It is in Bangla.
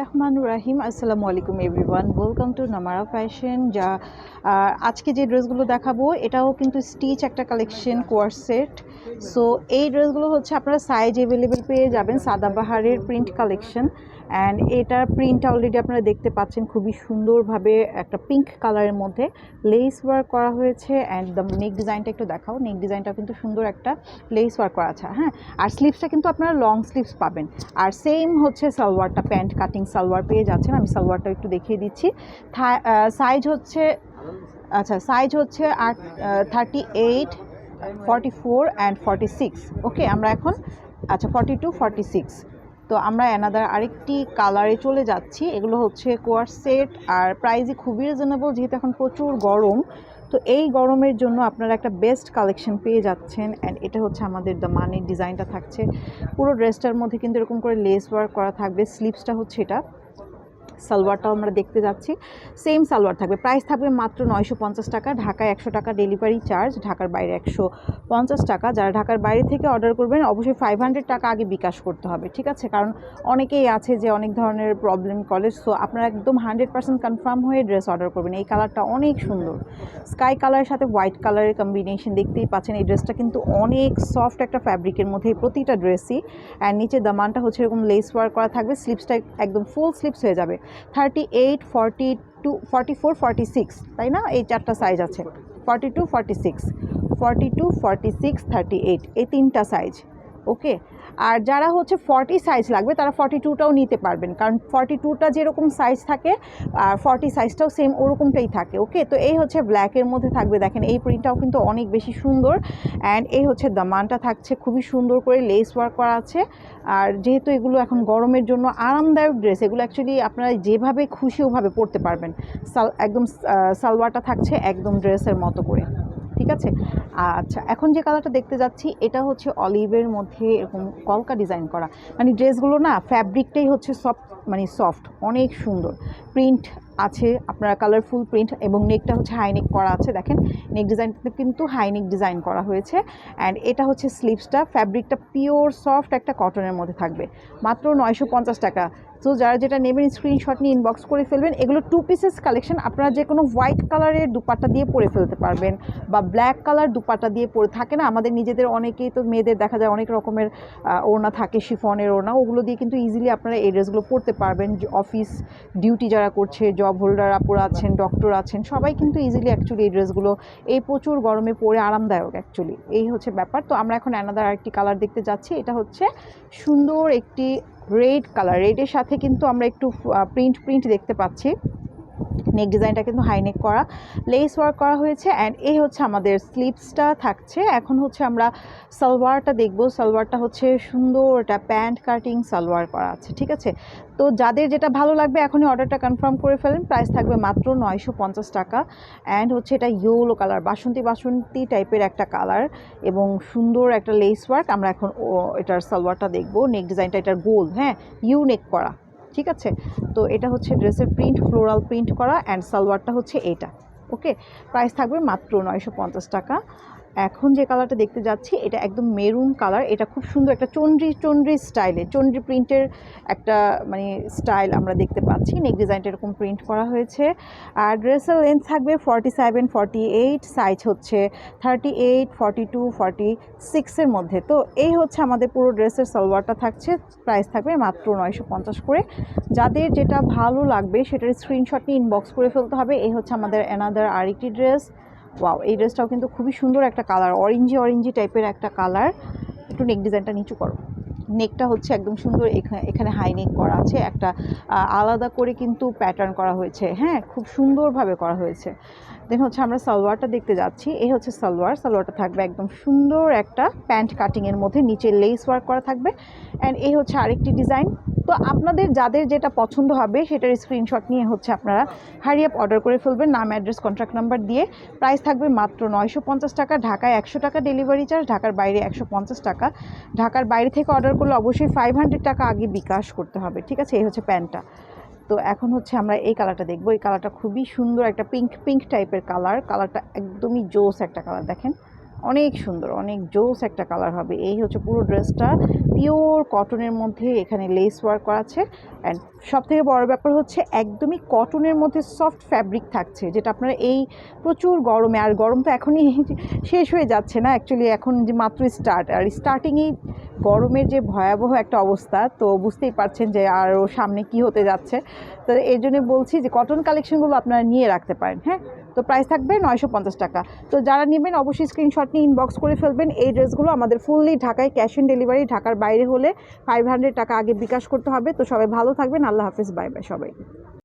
রহমানুর রাহিম আসসালামু আলাইকুম everyone. Welcome to Namara fashion যা আজকে যে ড্রেসগুলো দেখাবো, এটাও কিন্তু স্টিচ একটা কালেকশন কোয়ারসেট সো এই ড্রেসগুলো হচ্ছে আপনারা সাইজ অ্যাভেলেবেল পেয়ে যাবেন সাদাবাহারের প্রিন্ট কালেকশন অ্যান্ড এটার প্রিন্ট অলরেডি আপনারা দেখতে পাচ্ছেন, খুবই সুন্দরভাবে একটা পিঙ্ক কালারের মধ্যে লেস ওয়ার্ক করা হয়েছে অ্যান্ড দ্য নেক ডিজাইনটা একটু দেখাও। নেক ডিজাইনটা কিন্তু সুন্দর একটা লেস ওয়ার্ক করা আছে হ্যাঁ? আর স্লিভসটা কিন্তু আপনারা লং স্লিভস পাবেন। আর সেম হচ্ছে সালোয়ারটা প্যান্ট কাটিং সালোয়ার পেয়ে যাচ্ছেন। আমি সালোয়ারটা একটু দেখিয়ে দিচ্ছি। সাইজ হচ্ছে আচ্ছা সাইজ হচ্ছে আট thirty eight forty four and forty six okay আমরা এখন আচ্ছা ফর্টি টু ফর্টি সিক্স তো আমরা অ্যানাদার আরেকটি কালারে চলে যাচ্ছি। এগুলো হচ্ছে কোয়ার সেট আর প্রাইজই খুবই রিজনেবল যেহেতু এখন প্রচুর গরম। তো এই গরমের জন্য আপনারা একটা বেস্ট কালেকশন পেয়ে যাচ্ছেন অ্যান্ড এটা হচ্ছে আমাদের দ্য মানির ডিজাইনটা থাকছে। পুরো ড্রেসটার মধ্যে কিন্তু এরকম করে লেস ওয়ার্ক করা থাকবে। স্লিপসটা হচ্ছে এটা। সালোয়ারটাও আমরা দেখতে যাচ্ছি। সেম সালোয়ার থাকবে। প্রাইস থাকবে মাত্র নয়শো পঞ্চাশ টাকা। ঢাকায় একশো টাকা ডেলিভারি চার্জ ঢাকার বাইরে একশো পঞ্চাশ টাকা। যারা ঢাকার বাইরে থেকে অর্ডার করবেন, অবশ্যই ফাইভ হান্ড্রেড টাকা আগে বিকাশ করতে হবে, ঠিক আছে? কারণ অনেকেই আছে যে অনেক ধরনের প্রবলেম করে। সো আপনারা একদম হান্ড্রেড পার্সেন্ট কনফার্ম হয়ে ড্রেস অর্ডার করবেন। এই কালারটা অনেক সুন্দর। স্কাই কালারের সাথে হোয়াইট কালারের কম্বিনেশন দেখতেই পাচ্ছেন। এই ড্রেসটা কিন্তু অনেক সফট একটা ফ্যাব্রিকের মধ্যে প্রতিটা ড্রেসই অ্যান্ড নিচে দামানটা হচ্ছে এরকম লেস ওয়ার্ক করা থাকবে। স্লিপসটা একদম ফুল স্লিপস হয়ে যাবে। Thirty eight, forty two, forty four, forty six, তাই না? এই চারটা সাইজ আছে। Forty two, forty six, forty two, forty six, thirty eight, এই তিনটা সাইজ ওকে আর যারা হচ্ছে ফর্টি সাইজ লাগবে, তারা ফর্টি টুটাও নিতে পারবেন। কারণ ফর্টি টুটা যেরকম সাইজ থাকে, আর ফর্টি সাইজটাও সেম ওরকমটাই থাকে ওকে তো এই হচ্ছে ব্ল্যাকের মধ্যে থাকবে। দেখেন, এই প্রিন্টটাও কিন্তু অনেক বেশি সুন্দর। অ্যান্ড এই হচ্ছে দামানটা থাকছে, খুবই সুন্দর করে লেস ওয়ার্ক করা আছে। আর যেহেতু এগুলো এখন গরমের জন্য আরামদায়ক ড্রেস এগুলো অ্যাকচুয়ালি আপনারা যেভাবে খুশি ওভাবে পরতে পারবেন। সাল একদম সালোয়ারটা থাকছে একদম ড্রেসের মতো করে। ঠিক আছে? আচ্ছা এখন যে কালারটা দেখতে যাচ্ছি, এটা হচ্ছে অলিভের মধ্যে এরকম কলকা ডিজাইন করা। মানে ড্রেসগুলো না ফ্যাব্রিকটাই হচ্ছে সফট মানে সফট, অনেক সুন্দর। প্রিন্ট আছে, আপনার কালারফুল প্রিন্ট এবং নেকটা হচ্ছে হাইনেক করা আছে, দেখেন। নেক ডিজাইনটা কিন্তু হাইনেক ডিজাইন করা হয়েছে। অ্যান্ড এটা হচ্ছে স্লিভসটা, ফ্যাব্রিকটা পিওর সফট একটা কটনের মধ্যে থাকবে। মাত্র নয়শো পঞ্চাশ টাকা। তো যারা যেটা নেবেন স্ক্রিনশট নিয়ে ইনবক্স করে ফেলবেন, এগুলো টু পিসেস কালেকশন আপনারা যে কোনো হোয়াইট কালারের দুপাট্টা দিয়ে পরে ফেলতে পারবেন বা ব্ল্যাক কালার দুপাট্টা দিয়ে পরে, থাকে না? আমাদের নিজেদের অনেকেই তো মেয়েদের দেখা যায় অনেক রকমের ওড়না থাকে, শিফনের ওড়না, ওগুলো দিয়ে কিন্তু ইজিলি আপনারা এই ড্রেসগুলো পরতে পারবেন। অফিস ডিউটি যারা করছে জব হোল্ডার আপুরা আছেন ডক্টর আছেন, সবাই কিন্তু ইজিলি অ্যাকচুয়ালি এই ড্রেসগুলো এই প্রচুর গরমে পরে আরামদায়ক অ্যাকচুয়ালি এই হচ্ছে ব্যাপার। তো আমরা এখন অ্যানাদার আরেকটি কালার দেখতে যাচ্ছি। এটা হচ্ছে সুন্দর একটি রেড কালার রেডের সাথে কিন্তু আমরা একটু প্রিন্ট প্রিন্ট দেখতে পাচ্ছি। নেক ডিজাইনটা কিন্তু হাই নেক করা লেস ওয়ার্ক করা হয়েছে অ্যান্ড এই হচ্ছে আমাদের স্লিপসটা থাকছে। এখন হচ্ছে আমরা সালোয়ারটা দেখব। সালোয়ারটা হচ্ছে সুন্দর এটা প্যান্ট কাটিং সালোয়ার করা আছে, ঠিক আছে? তো যাদের যেটা ভালো লাগবে এখনই অর্ডারটা কনফার্ম করে ফেলেন। প্রাইস থাকবে মাত্র নয়শো পঞ্চাশ টাকা অ্যান্ড হচ্ছে এটা ইয়েলো কালার বাসন্তী বাসন্তী টাইপের একটা কালার এবং সুন্দর একটা লেস ওয়ার্ক আমরা এখন এটার সালোয়ারটা দেখব। নেক ডিজাইনটা এটার গোল হ্যাঁ? ইউ নেক করা। ঠিক আছে? তো এটা হচ্ছে ড্রেসের প্রিন্ট ফ্লোরাল প্রিন্ট করা অ্যান্ড সালোয়ারটা হচ্ছে এটা ওকে প্রাইস থাকবে মাত্র নয়শো পঞ্চাশ টাকা। এখন যে কালারটা দেখতে যাচ্ছি, এটা একদম মেরুন কালার এটা খুব সুন্দর একটা চন্দ্রি চন্দ্রি স্টাইলে চন্দ্রি প্রিন্টের একটা মানে স্টাইল আমরা দেখতে পাচ্ছি। নেক ডিজাইনটা এরকম প্রিন্ট করা হয়েছে। আর ড্রেসের লেন্থ থাকবে forty seven forty eight size হচ্ছে thirty eight forty two forty সিক্সের মধ্যে। তো এই হচ্ছে আমাদের পুরো ড্রেসের সালোয়ারটা থাকছে প্রাইস থাকবে মাত্র নয়শো পঞ্চাশ করে। যাদের যেটা ভালো লাগবে, সেটার স্ক্রিনশট নিয়ে ইনবক্স করে ফেলতে হবে। এই হচ্ছে আমাদের অ্যানাদার আরেকটি ড্রেস ওয়াও এই ড্রেসটাও কিন্তু খুবই সুন্দর একটা কালার অরেঞ্জি অরেঞ্জি টাইপের একটা কালার একটু নেক ডিজাইনটা নিচু করো। নেকটা হচ্ছে একদম সুন্দর এখানে হাই নেক করা আছে। একটা আলাদা করে কিন্তু প্যাটার্ন করা হয়েছে। হ্যাঁ খুব সুন্দরভাবে করা হয়েছে। দেন হচ্ছে আমরা সালোয়ারটা দেখতে যাচ্ছি। এই হচ্ছে সালোয়ার। সালোয়ারটা থাকবে একদম সুন্দর একটা প্যান্ট কাটিংয়ের মধ্যে। নিচে লেস ওয়ার্ক করা থাকবে। অ্যান্ড এই হচ্ছে আরেকটি ডিজাইন তো আপনাদের যাদের যেটা পছন্দ হবে, সেটার স্ক্রিনশট নিয়ে হচ্ছে আপনারা হারি আপ অর্ডার করে ফেলবেন। নাম অ্যাড্রেস কন্ট্যাক্ট নাম্বার দিয়ে। প্রাইস থাকবে মাত্র নয়শো পঞ্চাশ টাকা। ঢাকায় একশো টাকা ডেলিভারি চার্জ ঢাকার বাইরে একশো পঞ্চাশ টাকা। ঢাকার বাইরে থেকে অর্ডার করলে অবশ্যই ফাইভ হান্ড্রেড টাকা আগে বিকাশ করতে হবে। ঠিক আছে? এই হচ্ছে প্যান্টটা। তো এখন হচ্ছে আমরা এই কালারটা দেখব। এই কালারটা খুবই সুন্দর একটা পিঙ্ক পিঙ্ক টাইপের কালার কালারটা একদমই জোস একটা কালার দেখেন। অনেক সুন্দর, অনেক জোস একটা কালার হবে। এই হচ্ছে পুরো ড্রেসটা পিওর কটনের মধ্যে এখানে লেস ওয়ার্ক করা আছে। অ্যান্ড সব থেকে বড় ব্যাপার হচ্ছে একদমই কটনের মধ্যে সফট ফ্যাব্রিক থাকছে, যেটা আপনারা এই প্রচুর গরমে, আর গরম তো এখনই শেষ হয়ে যাচ্ছে না অ্যাকচুয়ালি এখন যে মাত্র স্টার্ট আর স্টার্টিংয়েই গরমের যে ভয়াবহ একটা অবস্থা, তো বুঝতেই পারছেন যে আরও সামনে কি হতে যাচ্ছে। তো এই জন্য বলছি যে কটন কালেকশনগুলো আপনারা নিয়ে রাখতে পারেন হ্যাঁ? তো প্রাইস থাকবে নয়শো পঞ্চাশ টাকা। তো যারা নেবেন অবশ্যই স্ক্রিনশট নিয়ে ইনবক্স করে ফেলবেন। এই ড্রেসগুলো আমাদের ফুললি ঢাকায় ক্যাশ অন ডেলিভারি ঢাকার বাইরে হলে ফাইভ টাকা আগে বিকাশ করতে হবে। তো সবাই ভালো থাকবেন। আল্লাহ হাফিজ। বাই বাই সবাই।